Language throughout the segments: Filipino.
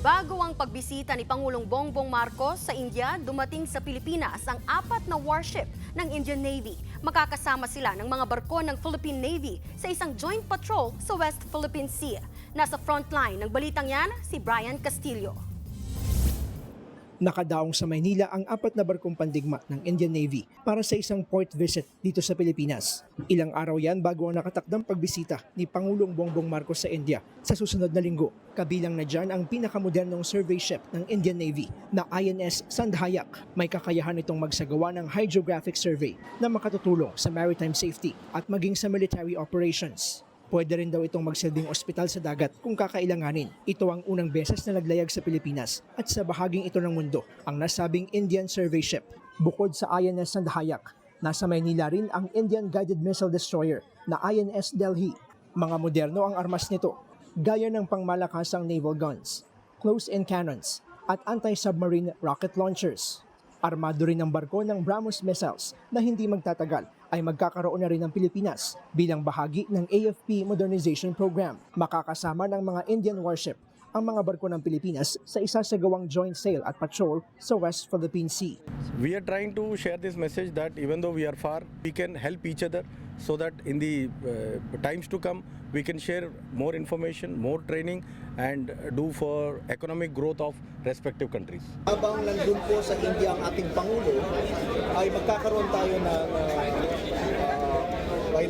Bago ang pagbisita ni Pangulong Bongbong Marcos sa India, dumating sa Pilipinas ang apat na warship ng Indian Navy. Makakasama sila ng mga barko ng Philippine Navy sa isang joint patrol sa West Philippine Sea. Nasa frontline ng balitang yan, si Brian Castillo. Nakadaong sa Maynila ang apat na barkong pandigma ng Indian Navy para sa isang port visit dito sa Pilipinas. Ilang araw yan bago ang nakatakdang pagbisita ni Pangulong Bongbong Marcos sa India sa susunod na linggo. Kabilang na dyan ang pinakamodernong survey ship ng Indian Navy na INS Sandhayak. May kakayahan itong magsagawa ng hydrographic survey na makatutulong sa maritime safety at maging sa military operations. Pwede rin daw itong magsilbing ospital sa dagat kung kakailanganin. Ito ang unang beses na naglayag sa Pilipinas at sa bahaging ito ng mundo ang nasabing Indian Survey Ship. Bukod sa INS Sandhayak, nasa Maynila rin ang Indian Guided Missile Destroyer na INS Delhi. Mga moderno ang armas nito, gaya ng pangmalakasang naval guns, close-in cannons, at anti-submarine rocket launchers. Armado rin ang barko ng BrahMos missiles na hindi magtatagal ay magkakaroon na rin ng Pilipinas bilang bahagi ng AFP Modernization Program. Makakasama ng mga Indian warship ang mga barko ng Pilipinas sa isasagawang joint sail at patrol sa West Philippine Sea. We are trying to share this message that even though we are far, we can help each other so that in the uh, times to come, we can share more information, more training, and do for economic growth of respective countries. Habang nandun po sa India ang ating Pangulo, ay magkakaroon tayo ng uh,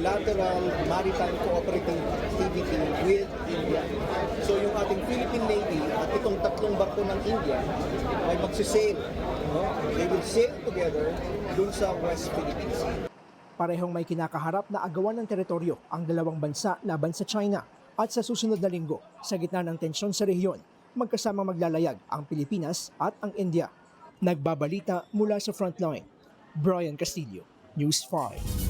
bilateral maritime cooperative activity with India. So yung ating Philippine Navy at itong tatlong barko ng India ay magsisail. No? They will sail together dun sa West Philippine Sea. Parehong may kinakaharap na agawan ng teritoryo ang dalawang bansa laban sa China. At sa susunod na linggo, sa gitna ng tensyon sa rehiyon, magkasama maglalayag ang Pilipinas at ang India. Nagbabalita mula sa frontline, Brian Castillo, News 5.